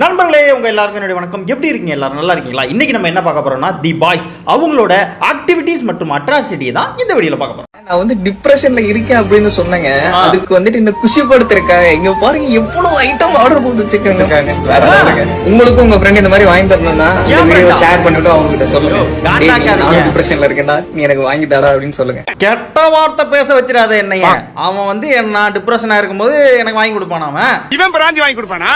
நண்பர்களே உங்க எல்லாருக்கும் என்னுடைய வணக்கம். எப்படி இருக்கீங்க எல்லாரும்? நல்லா இருக்கீங்களா? இன்னைக்கு நம்ம என்ன பார்க்க போறோம்னா தி பாய்ஸ் அவங்களோட ஆக்டிவிட்டீஸ் மற்றும் அட்ராசிட்டியை தான் இந்த வீடியோல பார்க்க போறோம். நான் வந்து டிப்ரெஷன்ல இருக்கேன் அப்படின்னு சொன்னேங்க. அதுக்கு வந்துட்டு இந்த குஷிப்படுத்திருக்காங்க இங்க பாருங்க எவ்வளவு ஐட்டம் ஆர்டர் போட்டு வச்சிருக்காங்க. உங்களுக்கும் உங்க ஃப்ரெண்ட் இந்த மாதிரி வாங்கி தரணும்னா இந்த வீடியோ? ஷேர் பண்ணிட்டு அவங்க கிட்ட சொல்லுங்க டிப்ரெஷன்ல இருக்கேன்டா. நீ எனக்கு வாங்கி தரா அப்படின்னு சொல்லுங்க. கெட்ட வார்த்தை பேச வச்சிடாத என்னைய. அவன் வந்து என்ன- நான் டிப்ரெஷனா இருக்கும்போது எனக்கு வாங்கி கொடுப்பான் அவன். இவன் பிராந்தி வாங்கி கொடுப்பானா?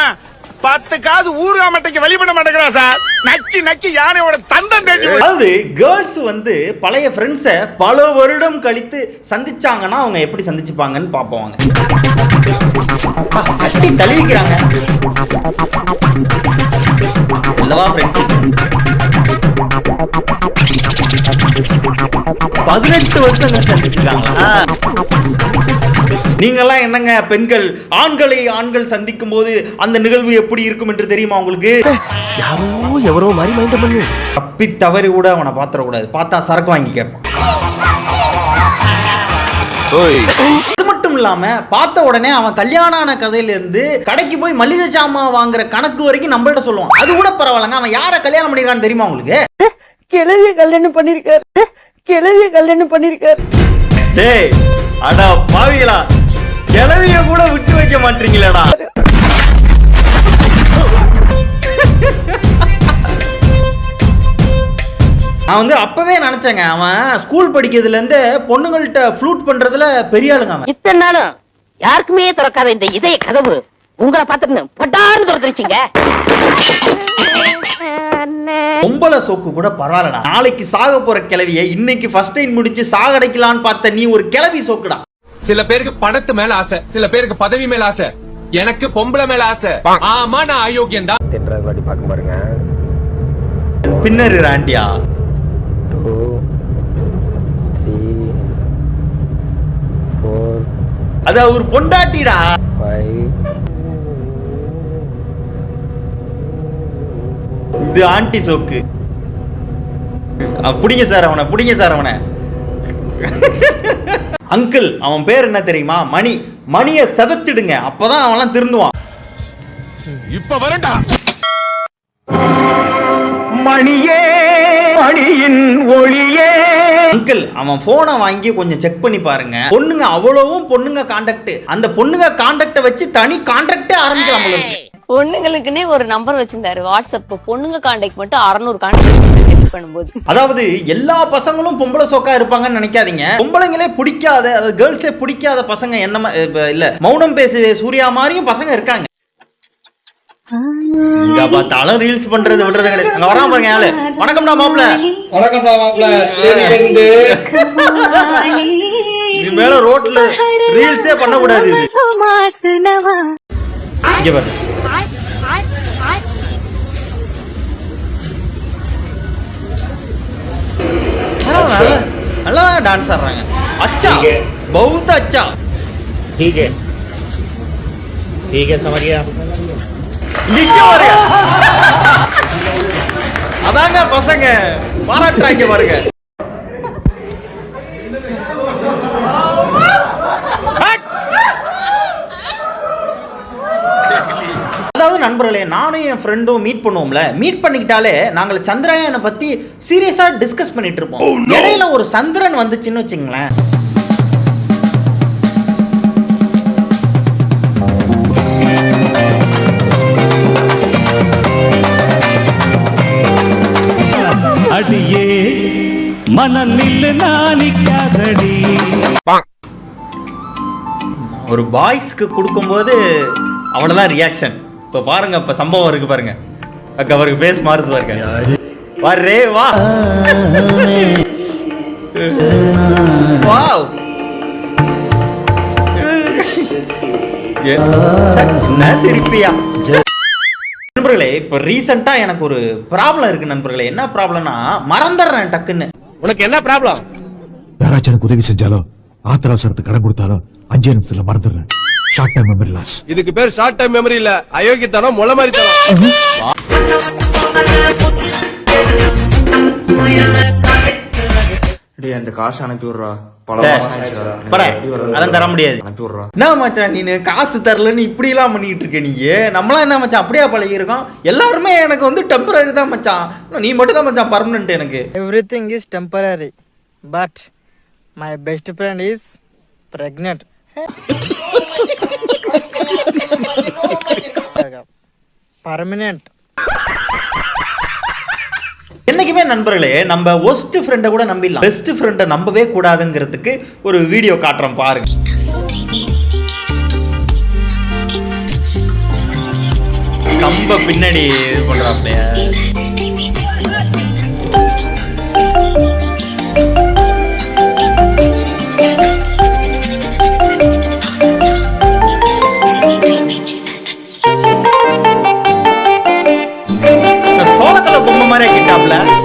பத்து காசு ஊருகா மட்டைக்கு வழி பண்ண மாட்டேங்கிறான் சார். நக்கி நக்கி யானையோட தந்தம் தேடி அதாவது கேர்ள்ஸ் வந்து பழைய ஃப்ரெண்ட்ஸை பல வருடம் கழித்து சந்திச்சாங்கன்னா அவங்க எப்படி சந்திச்சுப்பாங்கன்னு பார்ப்போம் வாங்க. அப்பா, கட்டி தழுவிக்கிறாங்க. இல்லவா ஃப்ரெண்ட்ஷிப் பதினெட்டு வருஷங்கள் சந்திச்சிருக்காங்களா நீங்கெல்லாம் என்னங்க பெண்கள்? ஆண்களை ஆண்கள் சந்திக்கும் போது அந்த நிகழ்வு எப்படி இருக்கும் என்று தெரியுமா உங்களுக்கு? யாரோ எவரோ மாதிரி மைண்ட் பண்ணு. தப்பி தவறி கூட அவனை பாத்திரக்கூடாது பார்த்தா சரக்கு வாங்கி கேட்பான். அது மட்டும் இல்லாம பார்த்த உடனே அவன் கல்யாணம் ஆன கதையில இருந்து கடைக்கு போய் மளிகை சாமான் வாங்குற கணக்கு வரைக்கும் நம்மள்ட்ட சொல்லுவான். அது கூட பரவாயில்லங்க. அவன் யாரை கல்யாணம் பண்ணிருக்கான்னு தெரியுமா உங்களுக்கு? கிழவிய கல்யாணம் பண்ணிருக்காரு. கிழவிய கல்யாணம் பண்ணிருக்காரு. டேய் அடா பாவிகளா. கிளவிய கூட விட்டு வைக்க மாட்டீங்களேடா. நான் வந்து அப்பவே நினைச்சேங்க அவன் ஸ்கூல் படிக்கிறதுல இருந்து பொண்ணுங்கள்ட்ட ஃப்ளூட் பண்றதுல பெரிய ஆளுங்க அவன். இத்தனை நாளும் யாருக்குமே திறக்காத இந்த இதய கதவு. உங்களை பார்த்துட்டு பட்டாருன்னு திறந்துருச்சுங்க. பொம்பளை சோக்கு கூட பரவாயில்லடா. நாளைக்கு சாக போற கிளவிய இன்னைக்கு ஃபர்ஸ்ட் டைம் முடிச்சு சாகடைக்கலான்னு பார்த்த நீ ஒரு கிளவி சோக்குடா. சில பேருக்கு பணத்து மேல ஆசை சில பேருக்கு பதவி மேல ஆசை. எனக்கு பொம்பளை மேல ஆசை. ஆமா நான் அயோக்கியம் தான். தென்றாவது வாட்டி பார்க்க பாருங்க. பின்னர் ஆண்டியா டூ த்ரீ ஃபோர் அது அவர் பொண்டாட்டிடா. ஃபைவ் இது ஆண்டி சோக்கு. புடிங்க சார் அவனை புடிங்க சார் அவனை. அங்கிள் அவன் பேர் என்ன தெரியுமா? மணி. மணியை செதச்சிடுங்க. அப்பதான் அவன்லாம் திருந்துவான். இப்ப வரண்டா அங்கிள் அவன் போனை வாங்கி கொஞ்சம் செக் பண்ணி பாருங்க. பொண்ணுங்க அவ்வளவும் பொண்ணுங்க கான்டாக்ட் அந்த பொண்ணுங்க கான்டாக்ட வச்சு தனி கான்டாக்டே ஆரம்பிக்கலாம். பொண்ணுங்களுக்குன்னே ஒரு நம்பர் வச்சிருந்தாரு. வாட்ஸ்அப் பொண்ணுங்க கான்டாக்ட் மட்டும் அறநூறு கான்டாக்ட் பண்ணும்போது. அதாவது எல்லா பசங்களும் பொம்பளை சோக்கா இருப்பாங்கன்னு நினைக்காதீங்க. பொம்பளைங்களே பிடிக்காத அதாவது கேர்ள்ஸே பிடிக்காத பசங்க என்ன இல்ல மௌனம் பேசு சூர்யா மாதிரியும் பசங்க இருக்காங்க. இங்க பார்த்தாலும் ரீல்ஸ் பண்றது விடுறது கிடையாது. அங்க வராம பாருங்க ஆளு. வணக்கம்டா இருந்து இது மேல ரோட்ல ரீல்ஸே பண்ண கூடாது இங்க நல்லா நல்லா டான்ஸ் ஆடுறாங்க அச்சா பௌத்த அச்சா ठीक है ठीक है समझ गया இங்க பாருங்க அதாங்க பசங்க பாராட்டுறாங்க பாருங்க நானும் என் ஃப்ரெண்டும் மீட் பண்ணுவோம்ல. மீட் பண்ணிக்கிட்டாலே நாங்கள் சந்திரயானை பத்தி சீரியஸா டிஸ்கஸ் பண்ணிட்டு இருப்போம் இடையில ஒரு சந்திரன் வந்துச்சுன்னு வச்சுங்களேன். அடியே மனநில் நாணிக்காதடி. ஒரு பாய்ஸ்க்கு கொடுக்கும்போது அவ்வளோதான் ரியாக்ஷன் இப்போ பாருங்க இப்போ சம்பவம் இருக்கு பாருங்க. அக்கா அவருக்கு பேஸ் மாறுது பாருங்க. வரே வா. வாவ். என்ன சிரிப்பியா நண்பர்களே இப்போ ரீசெண்டாக எனக்கு ஒரு ப்ராப்ளம் இருக்கு நண்பர்களே. என்ன ப்ராப்ளம்னா மறந்துடுறேன் டக்குன்னு. உனக்கு என்ன ப்ராப்ளம் யாராச்சும் எனக்கு உதவி செஞ்சாலோ ஆத்திர அவசரத்துக்கு கடன் கொடுத்தாலோ அஞ்சே நிமிஷத்துல மறந்துடுறேன். ஷார்ட் டைம் மெமரி லாஸ் இதுக்கு பேர் ஷார்ட் டைம் மெமரி இல்ல அயோக்கியத்தனம் முளை மாதிரி தனம் டேய் அந்த காசு அனுப்பி விடுறா பல மாசம் ஆயிடுச்சுடா. எனக்கு பட அடி வரல. அதெல்லாம் தர முடியாது. அனுப்பி விடுறா என்ன மச்சான் நீ காசு தரலன்னு இப்படி எல்லாம் பண்ணிட்டு இருக்க நீ? நம்மளாம் என்ன மச்சான் அப்படியே பழகி இருக்கோம் எல்லாருமே எனக்கு வந்து டெம்பரரி தான் மச்சான். ஆனா நீ மட்டும் தான் மச்சான் பர்மனன்ட் எனக்கு. Everything is temporary, but my best friend is pregnant. Permanent. என்னைக்குமே நண்பர்களே நம்ம ஒஸ்ட் ஃப்ரெண்டை கூட நம்பிடலாம் பெஸ்ட் ஃப்ரெண்டை நம்பவே கூடாதுங்கிறதுக்கு ஒரு வீடியோ காட்டுறோம் பாருங்க கம்ப பின்னாடி இது பண்றாப்லைய சோளக்கல பொம்மை மாதிரியே கிட்டாப்ல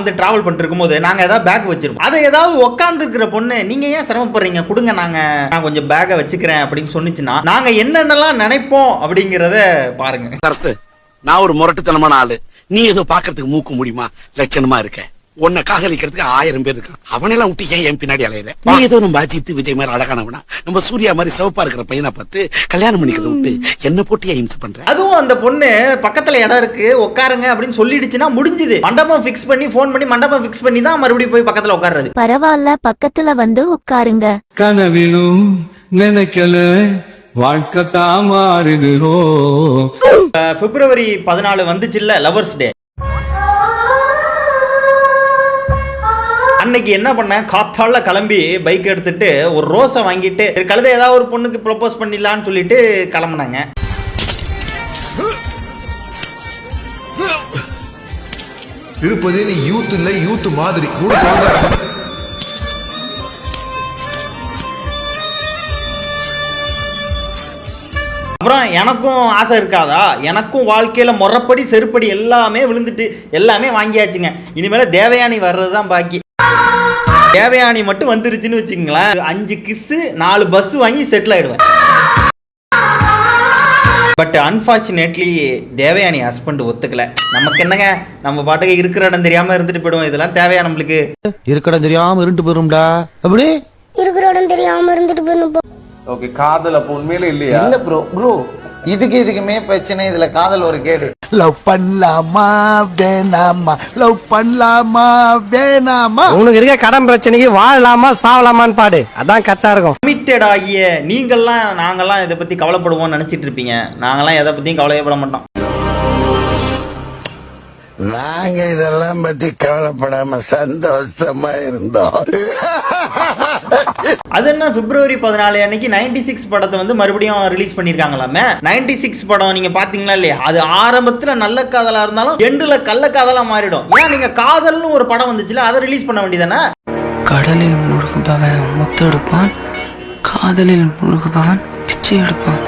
வந்து டிராவல் பண்ணிட்டு இருக்கும்போது நாங்கள் ஏதாவது பேக் வச்சிருப்போம். அதை ஏதாவது உட்கார்ந்து இருக்கிற பொண்ணு நீங்க ஏன் சிரமப்படுறீங்க? கொடுங்க நாங்க. நான் கொஞ்சம் பேக்கை வச்சுக்கிறேன் அப்படின்னு சொன்னுச்சுன்னா நாங்க என்னென்னலாம் நினைப்போம் அப்படிங்கிறத பாருங்க. நான் ஒரு முரட்டுத்தனமான ஆளு. நீ ஏதோ பாக்குறதுக்கு மூக்கு முடியுமா? லட்சணமா இருக்கேன். உன்னை காதலிக்கிறதுக்கு ஆயிரம் பேர் இருக்கான் அவனெல்லாம் விட்டு ஏன் என் பின்னாடி அலையில? நீ ஏதோ நம்ம அஜித் விஜய் மாதிரி அழகானவனா? நம்ம சூர்யா மாதிரி சிவப்பா இருக்கிற பையனை பார்த்து கல்யாணம் பண்ணிக்கிறத விட்டு என்ன போட்டு ஏன் இம்சை பண்ற? அதுவும் அந்த பொண்ணு பக்கத்துல இடம் இருக்கு உட்காருங்க அப்படின்னு சொல்லிடுச்சுன்னா முடிஞ்சுது. மண்டபம் ஃபிக்ஸ் பண்ணி ஃபோன் பண்ணி மண்டபம் ஃபிக்ஸ் பண்ணி தான் மறுபடியும் போய் பக்கத்துல உட்கார்றது. பரவாயில்ல பக்கத்துல வந்து உட்காருங்க. கனவிலும் நினைக்கல வாழ்க்கை தான் மாறுகிறோ. அஹ், பிப்ரவரி பதினாலு வந்துச்சுல்ல லவர்ஸ் டே அன்னைக்கு என்ன பண்ணேன் காத்தால கிளம்பி பைக் எடுத்துட்டு ஒரு ரோஸை வாங்கிட்டு கழுதை ஏதாவது ஒரு பொண்ணுக்கு ப்ரப்போஸ் பண்ணிடலான்னு சொல்லிட்டு கிளம்புனாங்க. திருப்பதி நீ யூத் இல்ல யூத் மாதிரி. கூட அப்புறம் எனக்கும் ஆசை இருக்காதா? எனக்கும் வாழ்க்கையில முறைப்படி செருப்படி எல்லாமே விழுந்துட்டு எல்லாமே வாங்கியாச்சுங்க. இனிமேல தேவயானி வர்றது தான் பாக்கி. தேவயானி மட்டும் வந்துருச்சுன்னு வச்சுங்களேன் அஞ்சு கிஸ்ஸு நாலு பஸ் வாங்கி செட்டில் ஆயிடுவேன். பட் அன்ஃபார்ச்சுனேட்லி தேவயானி ஹஸ்பண்ட் ஒத்துக்கல. நமக்கு என்னங்க? நம்ம பாட்டுக்கு இருக்கிற இடம் தெரியாம இருந்துட்டு போயிடுவோம். இதெல்லாம் தேவையா நம்மளுக்கு? இருக்கடம் தெரியாம இருண்டு போயிரும்டா அப்படி இருக்கிற இடம் தெரியாம இருந்துட்டு போயிடும் ஓகே காதல் அப்போ உண்மையில இல்லையா? இல்ல ப்ரோ ப்ரோ இதுக்கு இதுக்குமே பிரச்சனை இதுல காதல் ஒரு கேடு. லவ் பண்ணலாமா வேணாமா? லவ் பண்ணலாமா வேணாமா? உனக்கு இருக்க கடன் பிரச்சனைக்கு வாழலாமா சாவலாமான்னு பாடு. அதான் கரெக்டா இருக்கும். கமிட்டட் ஆகிய நீங்கள்லாம் நாங்கள்லாம் இதை பற்றி கவலைப்படுவோம்னு நினச்சிட்டு இருப்பீங்க. நாங்கள்லாம் எதை பற்றியும் கவலையப்பட மாட்டோம். நாங்க இதெல்லாம் பத்தி கவலைப்படாம சந்தோஷமா இருந்தோம். அது என்ன பிப்ரவரி பதினாலு அன்னைக்கு நைன்டி சிக்ஸ் படத்தை வந்து மறுபடியும் ரிலீஸ் பண்ணியிருக்காங்களாமே நைன்டி சிக்ஸ் படம் நீங்க பாத்தீங்களா இல்லையா? அது ஆரம்பத்துல நல்ல காதலா இருந்தாலும் எண்டுல கள்ள காதலா மாறிடும். ஏன் நீங்க காதல்னு ஒரு படம் வந்துச்சுல அதை ரிலீஸ் பண்ண வேண்டியதானே கடலில் முழுகுபவன் முத்தெடுப்பான் காதலில் முழுகுபவன் பிச்சை எடுப்பான்.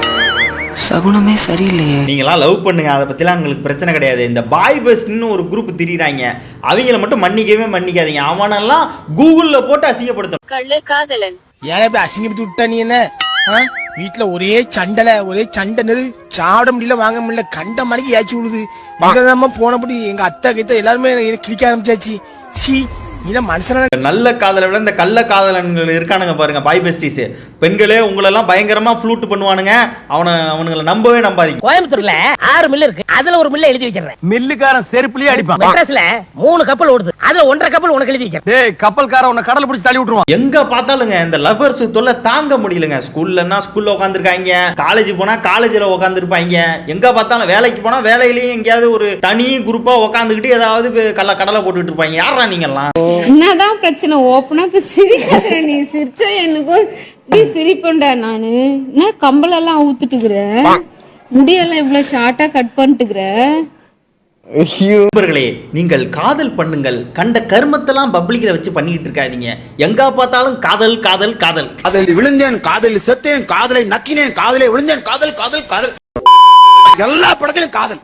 சகுனமே சரியில்லையே. நீங்களாம் லவ் பண்ணுங்க. அதை பத்திலாம் உங்களுக்கு பிரச்சனை கிடையாது. இந்த பாய் பெஸ்ட்னு ஒரு குரூப் திரியிறாங்க. அவங்கள மட்டும் மன்னிக்கவே மன்னிக்காதீங்க. அவனெல்லாம் கூகுள்ல போட்டு அசிங்கப்படுத்தணும். கள்ளு காதலன். ஏன் இப்படி அசிங்கப்பட்டு விட்டா நீ என்ன? ஆ? வீட்டுல ஒரே சண்டல ஒரே சண்டை நெரு சாப்பிட முடியல வாங்க முடியல கண்ட மணிக்கு ஏச்சி விடுது இங்கதாம்மா போனபடி எங்க அத்தை கிட்ட எல்லாருமே எனக்கு கிழிக்க ஆரம்பிச்சாச்சு. சி நீ மனுஷன நல்ல காதலை விட இந்த கள்ள காதலன்கள் இருக்கானுங்க பாருங்க பாய் பெஸ்டிஸ் பெண்களே உங்களெல்லாம் பயங்கரமா ஃப்ளூட் பண்ணுவானுங்க. அவனை அவனுங்களை நம்பவே நம்பாதீங்க. கோயம்புத்தூர்ல ஆறு மில்லு இருக்கு. அதுல ஒரு மில்ல எழுதி வச்சிடுறேன். மில்லுக்காரன் செருப்புலயே அடிப்பான். மெட்ராஸ்ல மூணு கப்பல் ஓடுது. அதுல ஒன்றரை கப்பல் உனக்கு எழுதி வைக்கிறேன் டேய் கப்பல்காரன் உன்னை கடல் பிடிச்சி தள்ளி விட்டுருவான். எங்க பார்த்தாலுங்க இந்த லவர்ஸ் தொல்லை தாங்க முடியலங்க. ஸ்கூல்லன்னா ஸ்கூல்ல உட்காந்துருக்காங்க காலேஜ் போனா காலேஜ்ல உட்காந்துருப்பாங்க எங்க பார்த்தாலும் வேலைக்கு போனா வேலையிலயும் எங்கேயாவது ஒரு தனி குரூப்பா உட்காந்துக்கிட்டு ஏதாவது கடலை போட்டுட்டு இருப்பாங்க. யாரா நீங்கெல்லாம்? என்னதான் பிரச்சனை? ஓப்பனா இப்ப சிரிக்காத நீ. சிரிச்சா எனக்கும் நீ சிரிப்பேன்டா நானு. என்ன கம்பளெல்லாம் ஊத்துட்டுக்கிற? முடியெல்லாம் இவ்வளவு ஷார்ட்டா கட் பண்ணிட்டுக்கிற? நண்பர்களே நீங்கள் காதல் பண்ணுங்கள். கண்ட கர்மத்தெல்லாம் பப்ளிக்ல வச்சு பண்ணிட்டு இருக்காதீங்க. எங்க பார்த்தாலும் காதல் காதல் காதல். காதலில் விழுந்தேன் காதலில் செத்தேன் காதலை நக்கினேன் காதலை விழுந்தேன் காதல் காதல் காதல். எல்லா படத்திலும் காதல்.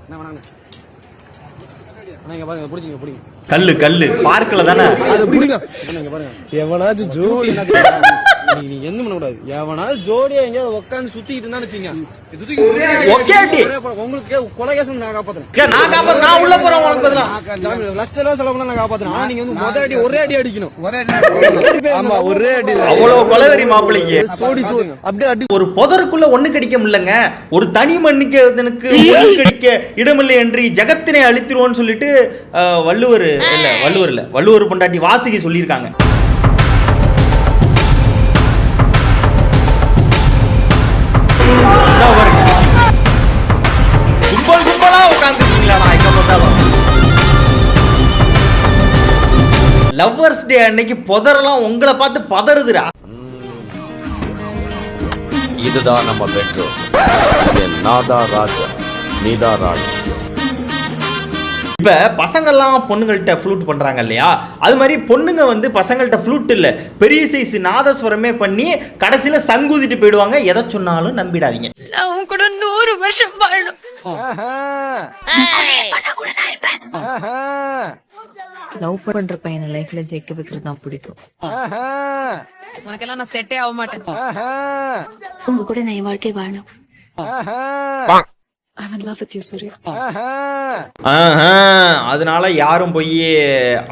கல்லு கல்லு. பார்க்கல தானே? எவனாச்சும் ஜோடி. நீங்க என்ன பண்ண கூடாது எவனாவது ஜோடியா எங்கேயாவது உட்காந்து சுத்திட்டு இருந்தான்னு வச்சுங்க. உங்களுக்கு கொலைகேசம் நான் காப்பாத்துறேன். நான் காப்பாத்து நான் உள்ள போறேன் உனக்கு பதிலா. லட்ச ரூபா செலவு பண்ணா நான் காப்பாத்துறேன். ஆனா நீங்க வந்து முத அடி ஒரே அடி அடிக்கணும். ஒரே அடி ஆமா ஒரே அடி. அவ்வளவு கொலவெறி மாப்பிள்ளைக்கு சோடி சோடி. அப்படியே அடி. ஒரு புதருக்குள்ள ஒண்ணு கடிக்க முடியலங்க. ஒரு தனி மண்ணுக்கு ஒண்ணு கடிக்க இடமில்லை என்று ஜகத்தினை அழித்திருவோம்னு சொல்லிட்டு வள்ளுவர் இல்ல வள்ளுவர் இல்ல வள்ளுவர் பொண்டாட்டி வாசுகி சொல்லியிருக்காங்க. கும்பல் கும்பலா உட்காந்துருக்கீங்களா நான் எங்க பார்த்தாலும் லவ்வர்ஸ் டே அன்னைக்கு புதரெல்லாம் உங்களை பார்த்து பதறுதுடா இதுதான் நம்ம பெட்ரோல் நாதா ராஜா நீதா ராணி இப்ப பசங்கள்லாம் பொண்ணுங்கள்ட்ட ஃப்ளூட் பண்றாங்க இல்லையா? அது மாதிரி பொண்ணுங்க வந்து பசங்கள்ட்ட ஃப்ளூட் இல்ல. பெரிய சைஸ் நாதஸ்வரமே பண்ணி கடைசியில சங்குதிட்டு போயிடுவாங்க. எதை சொன்னாலும் நம்பிடாதீங்க. நான் உன் கூட நூறு வருஷம் வாழணும் லவ் பண்ற பையனை லைஃப்ல ஜெயிக்க வைக்கிறது தான் பிடிக்கும். உனக்கெல்லாம் நான் செட்டே ஆக மாட்டேன் உங்க கூட நான் என் வாழ்க்கை வாழணும். I'm in love with you, Surya ஆஹா, அதனால யாரும் போய்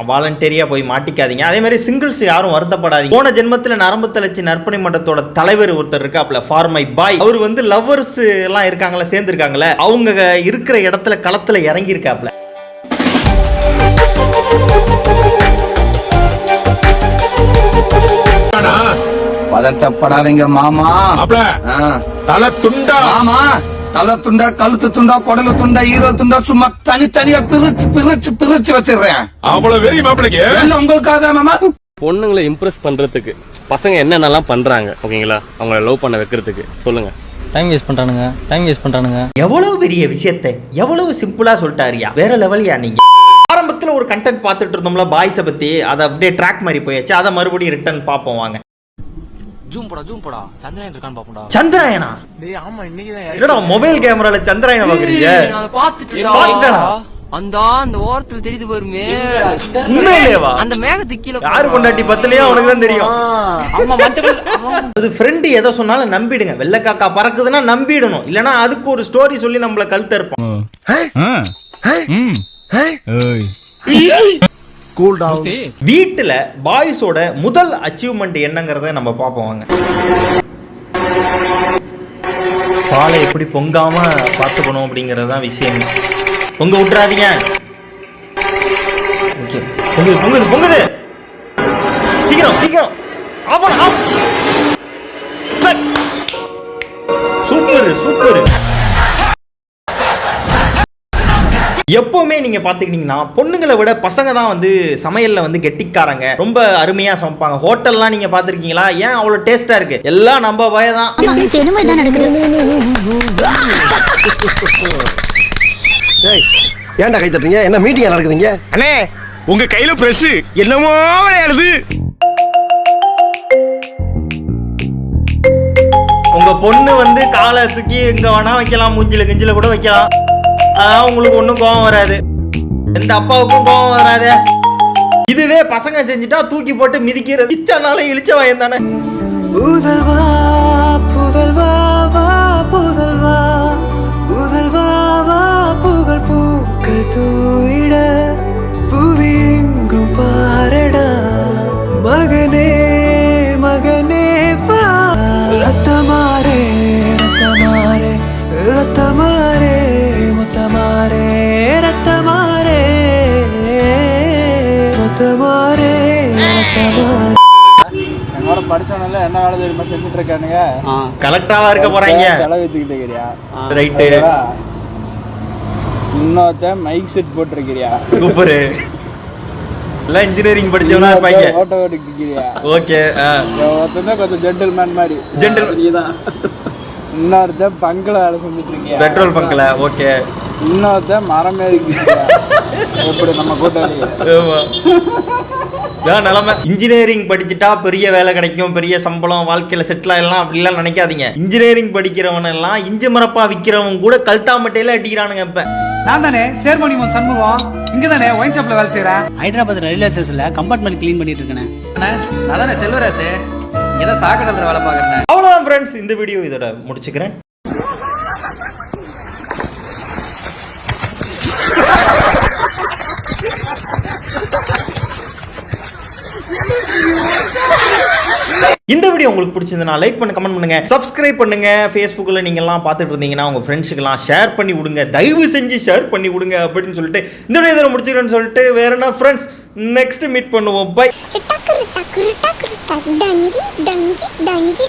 வாலண்டரியா போய் மாட்டிக்காதீங்க. அதே மாதிரி சிங்கிள்ஸ் யாரும் வருத்தப்படாதீங்க. போன ஜென்மத்துல நரம்பு தளர்ச்சி நற்பணி மன்றத்தோட தலைவர் ஒருத்தர் இருக்காப்ல ஃபார் மை பாய் அவர் வந்து லவ்வர்ஸ் எல்லாம் இருக்காங்களா சேர்ந்துருக்காங்களே அவங்க இருக்கிற இடத்துல களத்துல இறங்கி இருக்காப்ல பதச்சப்படாதீங்க மாமா. தலை துண்டா. ஆமா தலை துண்டா கழுத்து துண்டா குடலு துண்டா ஈரல் துண்டா சும்மா தனித்தனியா பிரிச்சு பிரிச்சு பிரிச்சு வச்சிடுறேன். அவ்வளவு வெறி மாப்பிளைக்கு? எல்லாம் உங்களுக்காக மாமா. பொண்ணுங்களை இம்ப்ரெஸ் பண்றதுக்கு பசங்க என்னென்னலாம் பண்றாங்க ஓகேங்களா? அவங்கள லவ் பண்ண வைக்கிறதுக்கு சொல்லுங்க. டைம் வேஸ்ட் பண்றானுங்க டைம் வேஸ்ட் பண்றானுங்க. எவ்வளவு பெரிய விஷயத்தை எவ்வளவு சிம்பிளா சொல்லிட்டாருயா வேற லெவல்யா நீங்க? ஆரம்பத்துல ஒரு கண்டென்ட் பார்த்துட்டு இருந்தோம்ல பாய்ஸை பத்தி அதை அப்படியே ட்ராக் மாதிரி போயாச்சு அதை மறுபடியும் ரிட்டர்ன் பார்ப்போம் வாங்க. ஜூம் போடா ஜூம் போடா. சந்திரன் இருக்கான்னு பாப்போம்டா சந்திராயனா? டேய் ஆமா இன்னைக்கு தான் என்னடா மொபைல் கேமரால சந்திராயனை பாக்குறீங்க பாத்துட்டேனா? அந்த அந்த ஓரத்துல தெரியுது வருமே உண்மையிலேவா? அந்த மேகத்துக்கு கீழே யாரு கொண்டாட்டி பத்துலயோ? அவனுக்கு தான் தெரியும். அது ஃப்ரெண்டு எதை சொன்னாலும் நம்பிடுங்க. வெள்ளைக்காக்கா பறக்குதுன்னா நம்பிடணும். இல்லனா அதுக்கு ஒரு ஸ்டோரி சொல்லி நம்மள கழுத்த இருப்போம் வீட்டுல பாய்ஸோட முதல் அச்சீவ்மெண்ட் என்னங்கறத நம்ம பார்ப்போம் வாங்க. பாலை எப்படி பொங்காம பார்த்துக்கணும் அப்படிங்கறது தான் விஷயம். பொங்க விட்டுறாதீங்க. ஓகே பொங்குது பொங்குது பொங்குது. சீக்கிரம் சீக்கிரம். ஆஃப் ஆஃப் சூப்பர் சூப்பர் எப்பவுமே நீங்க பாத்துக்கிட்டீங்கன்னா பொண்ணுங்களை விட பசங்க தான் வந்து சமையல்ல வந்து கெட்டிக்காரங்க. ரொம்ப அருமையா சமைப்பாங்க. ஹோட்டல்லாம் நீங்க பாத்திருக்கீங்களா? ஏன் அவ்வளவு டேஸ்டா இருக்கு? எல்லாம் நம்ம பய தான். ஏன்டா கை தட்டுறீங்க? என்ன மீட்டிங் நடக்குதுங்க? அண்ணே உங்க கையில பிரஷ் என்னமோ விளையாடுது. உங்க பொண்ணு வந்து காலை தூக்கி எங்க வேணா வைக்கலாம் மூஞ்சில கிஞ்சில கூட வைக்கலாம். ஆஹ் உங்களுக்கு ஒன்றும் கோவம் வராது. எந்த அப்பாவுக்கும் கோவம் வராது. இதுவே பசங்க செஞ்சுட்டா தூக்கி போட்டு மிதிக்கிறது. இச்சனால இழிச்ச வயந்தானே படிச்சவனால என்ன வேலை தெரியுமா செஞ்சுட்டு இருக்கானுங்க? கலெக்டராவா இருக்க போறாங்க. செலவித்துக்கிட்டு இருக்கிறியா? ரைட்டு இன்னொருத்தன் மைக் செட் போட்டிருக்கிறியா? சூப்பரு. எல்லாம் இன்ஜினியரிங் படிச்சவனா இருப்பாங்க. ஓட்ட ஓட்டிட்டு இருக்கிறியா ஓகே ஒருத்தன் கொஞ்சம் ஜென்டில்மேன் மாதிரி. Gentle- இதுதான் இன்னொருத்தன் பங்கில் வேலை செஞ்சுட்டு இருக்கியா பெட்ரோல் பங்க்ல ஓகே. இன்னொருத்த மரம் எப்படி நம்ம கூட்டாளி இதான் நிலைமை. இன்ஜினியரிங் படிச்சுட்டா பெரிய வேலை கிடைக்கும் பெரிய சம்பளம் வாழ்க்கையில செட்டில் ஆயிடலாம் அப்படிலாம் நினைக்காதீங்க. இன்ஜினியரிங் படிக்கிறவன் எல்லாம் இஞ்சி மரப்பா விற்கிறவன் கூட கல்தாமட்டையில அடிக்கிறானுங்க இப்ப. நான் தானே சேர்மணிமன் சண்முகம். இங்க தானே ஒயின் ஷாப்ல வேலை செய்யறேன் ஹைதராபாத் ரயில்வே ஸ்டேஷன்ல கம்பார்ட்மெண்ட் க்ளீன் பண்ணிட்டு இருக்கேன். அதானே செல்வராசு. ஏதோ சாக்கடத்துல வேலை பாக்குறேன் அவ்வளவுதான் ஃப்ரெண்ட்ஸ் இந்த வீடியோ இதோட முடிச்சுக்கிறேன். இந்த வீடியோ உங்களுக்கு பிடிச்சிருந்தனா லைக் பண்ண கமெண்ட் பண்ணுங்க. சப்ஸ்கிரைப் பண்ணுங்க. ஃபேஸ்புக்கில் நீங்க எல்லாம் பார்த்துட்டு இருந்தீங்கன்னா உங்க ஃப்ரெண்ட்ஸுக்கெல்லாம் ஷேர் பண்ணி விடுங்க. தயவு செஞ்சு ஷேர் பண்ணி விடுங்க அப்படின்னு சொல்லிட்டு இந்த வீடியோ இதில் முடிச்சுக்கிறேன்னு சொல்லிட்டு வேற என்ன ஃப்ரெண்ட்ஸ் நெக்ஸ்ட் மீட் பண்ணுவோம். பை டங்கி டங்கி டங்கி